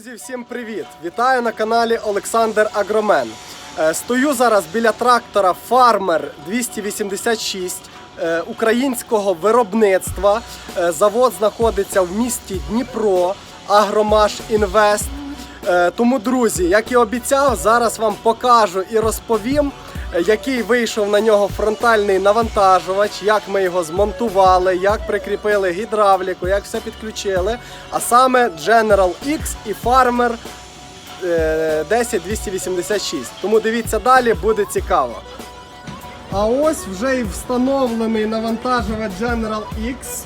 Друзі, всім привіт! Вітаю на каналі Олександр Агромен. Е, Стою зараз біля трактора Farmer 286 е, українського виробництва. Е, Завод знаходиться в місті Дніпро, Агромаш Інвест. Тому, друзі, як і обіцяв, зараз вам покажу і розповім, який вийшов на нього фронтальний навантажувач, як ми його змонтували, як прикріпили гідравліку, як все підключили. А саме General X і Farmer е, 10286. Тому дивіться далі, буде цікаво. А ось вже і встановлений навантажувач General X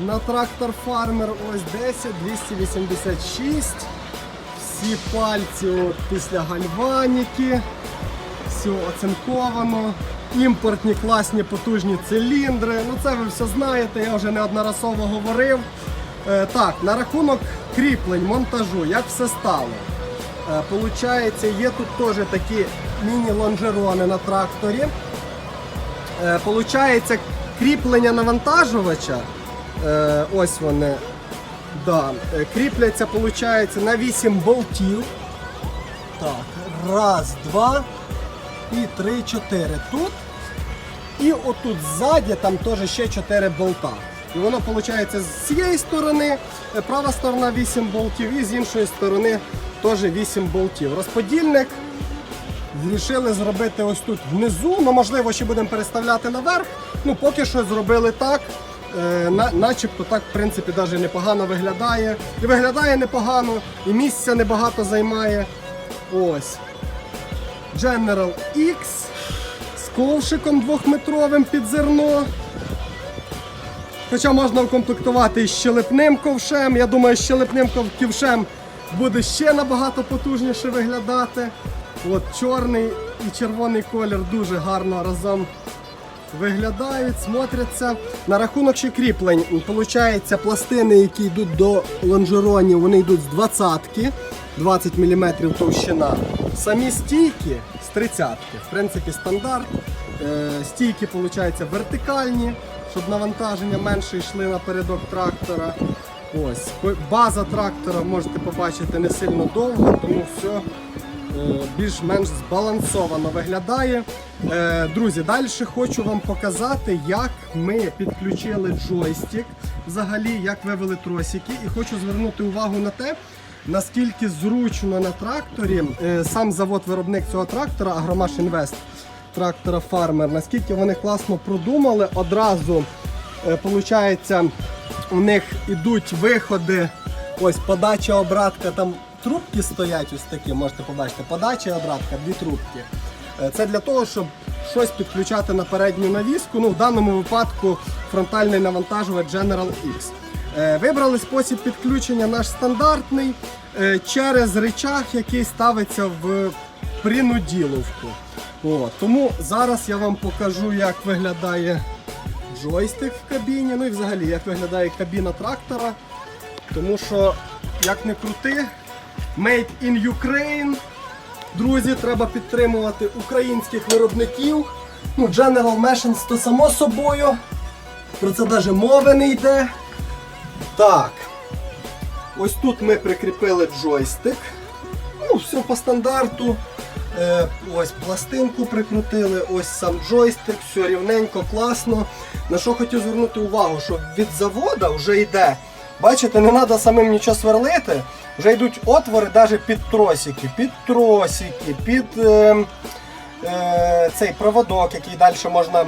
на трактор Farmer ось 10 286. Всі пальці от після гальваніки. Все оцинковано. Імпортні класні потужні циліндри. Ну це ви все знаєте, я вже неодноразово говорив. Е, так, на рахунок кріплень, монтажу, як все стало. Е, получається, є тут теж такі міні-лонжерони на тракторі. Е, Получається, кріплення навантажувача. Ось вони. Да, кріпляться, получається, на 8 болтів. Так, раз, два і три, чотири тут. І отут ззаді там теж ще 4 болта. І воно виходить з цієї сторони, е, права сторона 8 болтів, і з іншої сторони теж 8 болтів. Розподільник Рішили зробити ось тут внизу, ну можливо ще будемо переставляти наверх. Ну поки що зробили так. Е, на, начебто так в принципі навіть непогано виглядає. І виглядає непогано, і місця небагато займає. Ось. General X з ковшиком двохметровим під зерно. Хоча можна укомплектувати і щелепним ковшем. Я думаю, щелепним ков- ковшем буде ще набагато потужніше виглядати. От чорний і червоний колір дуже гарно разом виглядають, смотряться. На рахунок ще кріплень, виходить, пластини, які йдуть до лонжеронів, вони йдуть з 20-ки, 20 мм товщина. Самі стійки з 30-ки. В принципі, стандарт. Е, Стійки, виходить, вертикальні, щоб навантаження менше йшли напередок трактора. Ось. База трактора можете побачити не сильно довго, тому все е, більш-менш збалансовано виглядає. Е, Друзі, далі хочу вам показати, як ми підключили джойстик, взагалі, як вивели тросики. І хочу звернути увагу на те, наскільки зручно на тракторі е, сам завод-виробник цього трактора Агромаш Інвест трактора Farmer, наскільки вони класно продумали. Одразу е, получається, у них ідуть виходи. Ось подача обратка, там трубки стоять ось такі, можете побачити. Подача обратка, дві трубки. Е, Це для того, щоб щось підключати на передню навіску. Ну, в даному випадку фронтальний навантажувач General X. Е, Вибрали спосіб підключення наш стандартний е, через рычаг, який ставиться в принуділовку. О, тому зараз я вам покажу, як виглядає джойстик в кабіні, ну і взагалі як виглядає кабіна трактора. Тому що, як не крути, Made in Ukraine. Друзі, треба підтримувати українських виробників. Ну, General Machines то само собою. Про це навіть мови не йде. Так. Ось тут ми прикріпили джойстик. Ну, все по стандарту. Е, ось пластинку прикрутили, ось сам джойстик, все рівненько, класно. На що хотів звернути увагу, що від завода вже йде. Бачите, не треба самим нічого сверлити. Вже йдуть отвори навіть під тросики, під тросики, під е, е, цей проводок, який далі можна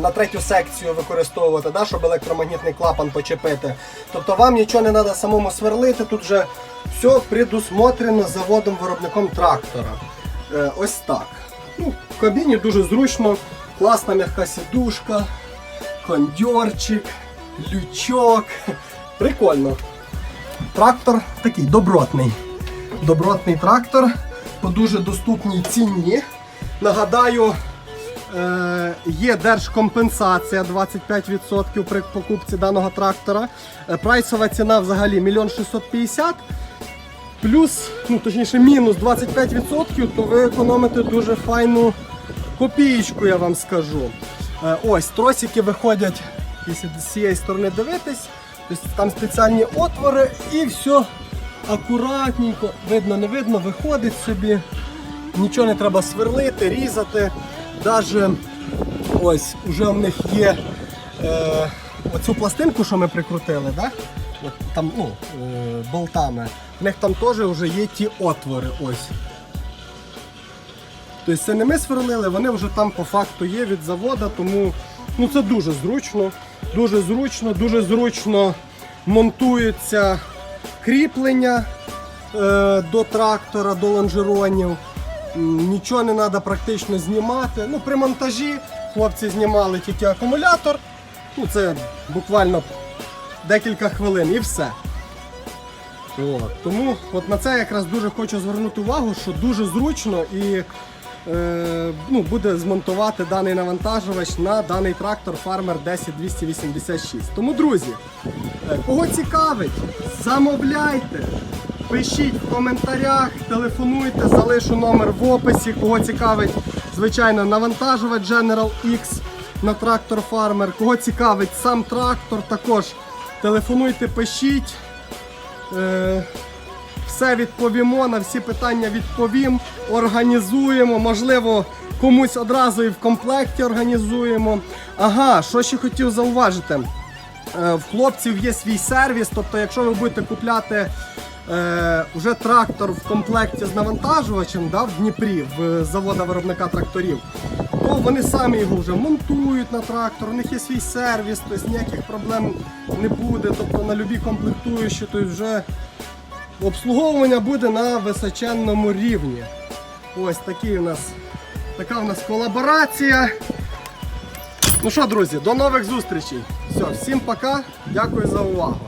на третю секцію використовувати, да, щоб електромагнітний клапан почепити. Тобто вам нічого не треба самому сверлити, тут вже все предусмотрено заводом-виробником трактора. Е, ось так. Ну, в кабіні дуже зручно, класна м'яка сідушка, кондьорчик, лючок. Прикольно. Трактор такий добротний. Добротний трактор по дуже доступній ціні. Нагадаю, е, є держкомпенсація 25% при покупці даного трактора. Е, Прайсова ціна взагалі 1 650 плюс, ну точніше, мінус 25%, то ви економите дуже файну копієчку, я вам скажу. Е, Ось, тросики виходять, якщо з цієї сторони дивитись, тобто там спеціальні отвори і все акуратненько, видно, не видно, виходить собі. Нічого не треба сверлити, різати. Даже ось уже в них є е, оцю пластинку, що ми прикрутили, да? От там, ну, е, болтами. В них там теж вже є ті отвори. Ось. Тобто це не ми сверлили, вони вже там по факту є від заводу, тому ну, це дуже зручно. Дуже зручно, дуже зручно монтується кріплення е, до трактора, до лонжеронів. Нічого не треба практично знімати. Ну, при монтажі хлопці знімали тільки акумулятор. Ну, це буквально декілька хвилин і все. От. Тому от на це якраз дуже хочу звернути увагу, що дуже зручно і е, ну, буде змонтувати даний навантажувач на даний трактор Farmer 10286. Тому, друзі, е, кого цікавить, замовляйте, пишіть в коментарях, телефонуйте, залишу номер в описі. Кого цікавить, звичайно, навантажувач General X на трактор Farmer. Кого цікавить сам трактор, також телефонуйте, пишіть. Е, все відповімо, на всі питання відповім, організуємо, можливо, комусь одразу і в комплекті організуємо. Ага, що ще хотів зауважити. Е, В хлопців є свій сервіс, тобто, якщо ви будете купляти е, вже трактор в комплекті з навантажувачем да, в Дніпрі, в завода виробника тракторів, то вони самі його вже монтують на трактор, у них є свій сервіс, тобто ніяких проблем не буде. Тобто на любі комплектуючі, тобто вже обслуговування буде на височенному рівні. Ось такий у нас, така у нас колаборація. Ну що, друзі, до нових зустрічей. Все, всім пока. Дякую за увагу.